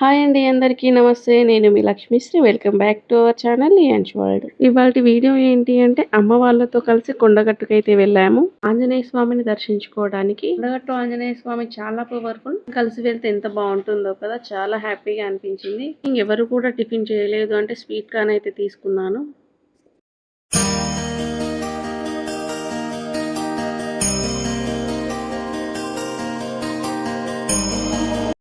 Hi అండి అందరికీ నమస్తే. నేను మీ Lakshmisri. Welcome back to our channel lions world. ఇవాళ వీడియో ఏంటి అంటే అమ్మ వాళ్ళతో కలిసి కొండగట్టుకైతే వెళ్ళాము. ఆంజనేయ స్వామిని దర్శించుకోవడానికి. కొండగట్టు ఆంజనేయ స్వామి చాలా పవర్ఫుల్ కలిసి వెళ్తే ఎంత బాగుంటుందో కదా చాలా హ్యాపీగా అనిపించింది. ఎవరు కూడా టిఫిన్ చేయలేదు అంటే స్వీట్ కానైతే తీసుకున్నాను.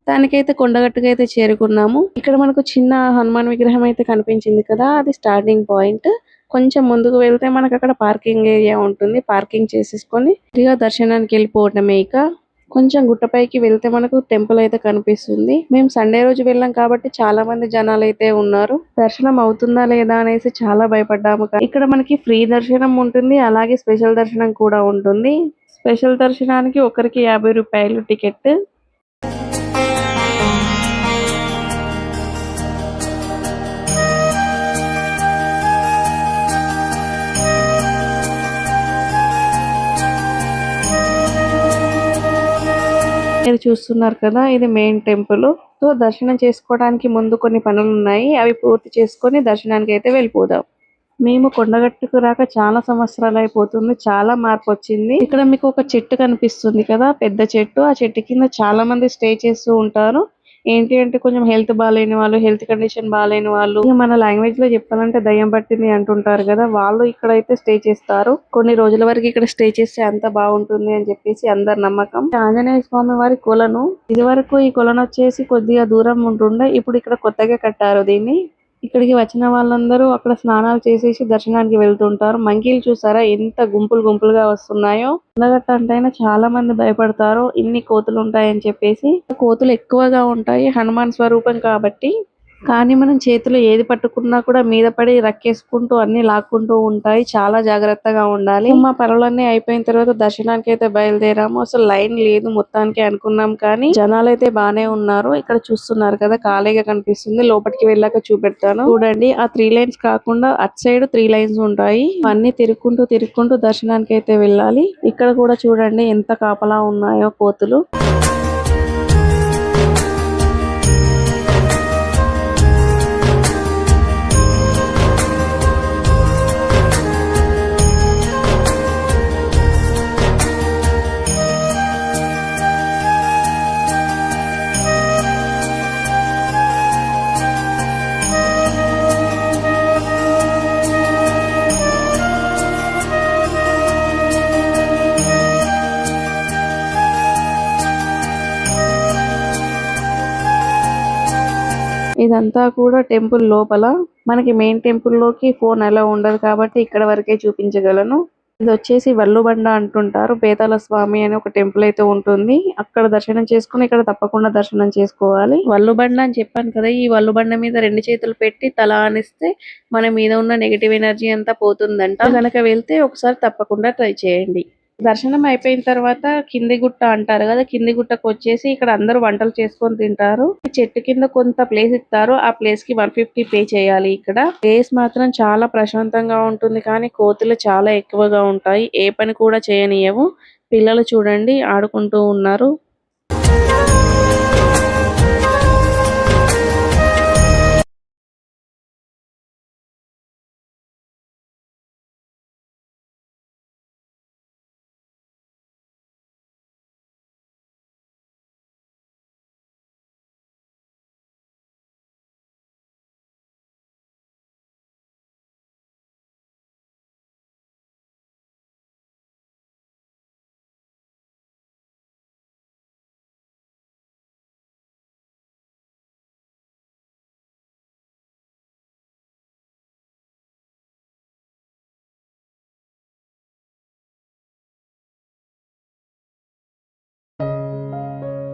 దానికైతే కొండగట్టుకు అయితే చేరుకున్నాము. ఇక్కడ మనకు చిన్న హనుమాన్ విగ్రహం అయితే కనిపించింది కదా అది స్టార్టింగ్ పాయింట్ కొంచెం ముందుకు వెళ్తే మనకు అక్కడ పార్కింగ్ ఏరియా ఉంటుంది. పార్కింగ్ చేసేసుకొని ఫ్రీగా దర్శనానికి వెళ్ళిపోవటమే ఇక. కొంచెం గుట్టపైకి వెళ్తే మనకు టెంపుల్ అయితే కనిపిస్తుంది. మేము సండే రోజు వెళ్ళాం కాబట్టి చాలా మంది జనాలు అయితే ఉన్నారు. దర్శనం అవుతుందా లేదా అనేసి చాలా భయపడ్డాము. ఇక్కడ మనకి ఫ్రీ దర్శనం ఉంటుంది అలాగే స్పెషల్ దర్శనం కూడా ఉంటుంది. స్పెషల్ దర్శనానికి ఒకరికి యాభై రూపాయలు టికెట్ మీరు చూస్తున్నారు కదా ఇది మెయిన్ టెంపుల్ సో దర్శనం చేసుకోవడానికి ముందు కొన్ని పనులు ఉన్నాయి అవి పూర్తి చేసుకొని దర్శనానికి అయితే వెళ్ళిపోదాం. మేము కొండగట్టుకు రాక చాలా సంవత్సరాలు అయిపోతుంది. చాలా మార్పు వచ్చింది. ఇక్కడ మీకు ఒక చెట్టు కనిపిస్తుంది కదా పెద్ద చెట్టు. ఆ చెట్టు కింద చాలా మంది స్టే చేస్తూ ఉంటారు. ఏంటి అంటే కొంచెం హెల్త్ బాగాలేని వాళ్ళు హెల్త్ కండిషన్ బాగాలేని వాళ్ళు. మన లాంగ్వేజ్లో చెప్పాలంటే దయ్యం పట్టింది అంటుంటారు కదా. వాళ్ళు ఇక్కడ అయితే స్టే చేస్తారు. కొన్ని రోజుల వరకు ఇక్కడ స్టే చేస్తే అంత బాగుంటుంది అని చెప్పేసి అందరి నమ్మకం. ఆంజనేయ స్వామి వారి కొలను ఇది వరకు ఈ కొలను వచ్చేసి కొద్దిగా దూరం ఉంటుండే. ఇప్పుడు ఇక్కడ కొత్తగా కట్టారు దీన్ని. ఇక్కడికి వచ్చిన వాళ్ళందరూ అక్కడ స్నానాలు చేసేసి దర్శనానికి వెళ్తుంటారు. మంకీలు చూసారా? ఎంత గుంపులు గుంపులుగా వస్తున్నాయో. కొండగట్ట అంటే చాలా మంది భయపడతారు. ఇన్ని కోతులు ఉంటాయని చెప్పేసి. కోతులు ఎక్కువగా ఉంటాయి. హనుమాన్ స్వరూపం కాబట్టి కానీ మనం చేతిలో ఏది పట్టుకున్నా కూడా మీద పడి రక్కేసుకుంటూ అన్ని లాక్కుంటూ ఉంటాయి. చాలా జాగ్రత్తగా ఉండాలి. మా పనులన్నీ అయిపోయిన తర్వాత దర్శనానికి అయితే బయలుదేరాము. అసలు లైన్ లేదు మొత్తానికి అనుకున్నాం కానీ జనాలు అయితే బానే ఉన్నారు. ఇక్కడ చూస్తున్నారు కదా ఖాళీగా కనిపిస్తుంది. లోపలికి వెళ్ళాక చూపెడతాను. చూడండి ఆ త్రీ లైన్స్ కాకుండా అటు సైడ్ త్రీ లైన్స్ ఉంటాయి. అన్ని తిరుక్కుంటూ తిరుక్కుంటూ దర్శనానికి అయితే వెళ్ళాలి. ఇక్కడ కూడా చూడండి ఎంత కాపలా ఉన్నాయో కోతులు. ఇదంతా కూడా టెంపుల్ లోపల. మనకి మెయిన్ టెంపుల్లోకి ఫోన్ అలా ఉండదు కాబట్టి ఇక్కడ వరకే చూపించగలను. ఇది వచ్చేసి వల్లుబండ అంటుంటారు బేతాల స్వామి అని ఒక టెంపుల్ అయితే ఉంటుంది. అక్కడ దర్శనం చేసుకుని ఇక్కడ తప్పకుండా దర్శనం చేసుకోవాలి. వల్లుబండ అని చెప్పాను కదా ఈ వల్లుబండ మీద రెండు చేతులు పెట్టి తల అనిస్తే మన మీద ఉన్న నెగటివ్ ఎనర్జీ అంతా పోతుందంట. కనుక వెళ్తే ఒకసారి తప్పకుండా ట్రై చేయండి. దర్శనం అయిపోయిన తర్వాత కింది గుట్ట అంటారు కదా కింది గుట్టకు వచ్చేసి ఇక్కడ అందరూ వంటలు చేసుకొని తింటారు. చెట్టు కింద కొంత ప్లేస్ ఇస్తారు ఆ ప్లేస్కి వన్ ఫిఫ్టీ పే చేయాలి ఇక్కడ. ప్లేస్ మాత్రం చాలా ప్రశాంతంగా ఉంటుంది కానీ కోతులు చాలా ఎక్కువగా ఉంటాయి. ఏ పని కూడా చేయనియవు. పిల్లలు చూడండి ఆడుకుంటూ ఉన్నారు.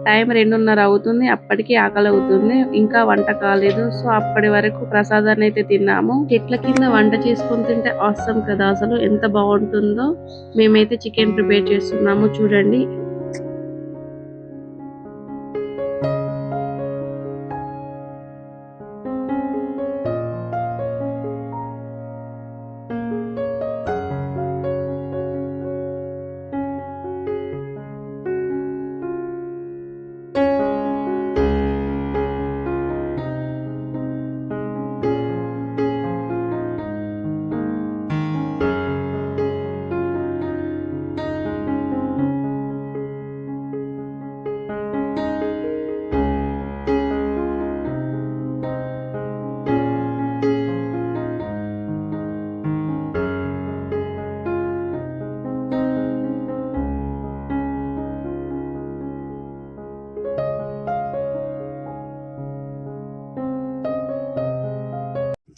టైం రెండున్నర అవుతుంది అప్పటికి ఆకలి అవుతుంది ఇంకా వంట కాలేదు. సో అప్పటి వరకు ప్రసాదాన్ని అయితే తిన్నాము. చెట్ల కింద వంట చేసుకొని తింటే అవసరం కదా అసలు. ఎంత బాగుంటుందో. మేమైతే చికెన్ ప్రిపేర్ చేస్తున్నాము చూడండి.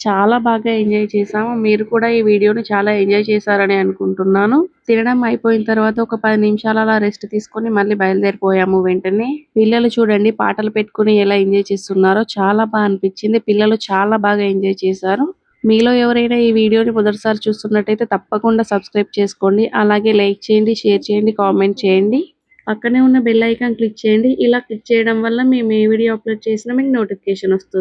చాలా బాగా ఎంజాయ్ చేసాము మీరు కూడా ఈ వీడియోని చాలా ఎంజాయ్ చేశారని అనుకుంటున్నాను. తినడం అయిపోయిన తర్వాత ఒక పది నిమిషాలు అలా రెస్ట్ తీసుకొని మళ్ళీ బయలుదేరిపోయాము వెంటనే. పిల్లలు చూడండి పాటలు పెట్టుకుని ఎలా ఎంజాయ్ చేస్తున్నారో చాలా బాగా అనిపించింది. పిల్లలు చాలా బాగా ఎంజాయ్ చేశారు. మీలో ఎవరైనా ఈ వీడియోని మొదటిసారి చూస్తున్నట్టయితే తప్పకుండా సబ్స్క్రైబ్ చేసుకోండి. అలాగే లైక్ చేయండి షేర్ చేయండి కామెంట్ చేయండి. పక్కనే ఉన్న బెల్ ఐకాన్ క్లిక్ చేయండి. ఇలా క్లిక్ చేయడం వల్ల మేము ఏ వీడియో అప్లోడ్ చేసినా మీకు నోటిఫికేషన్ వస్తుంది.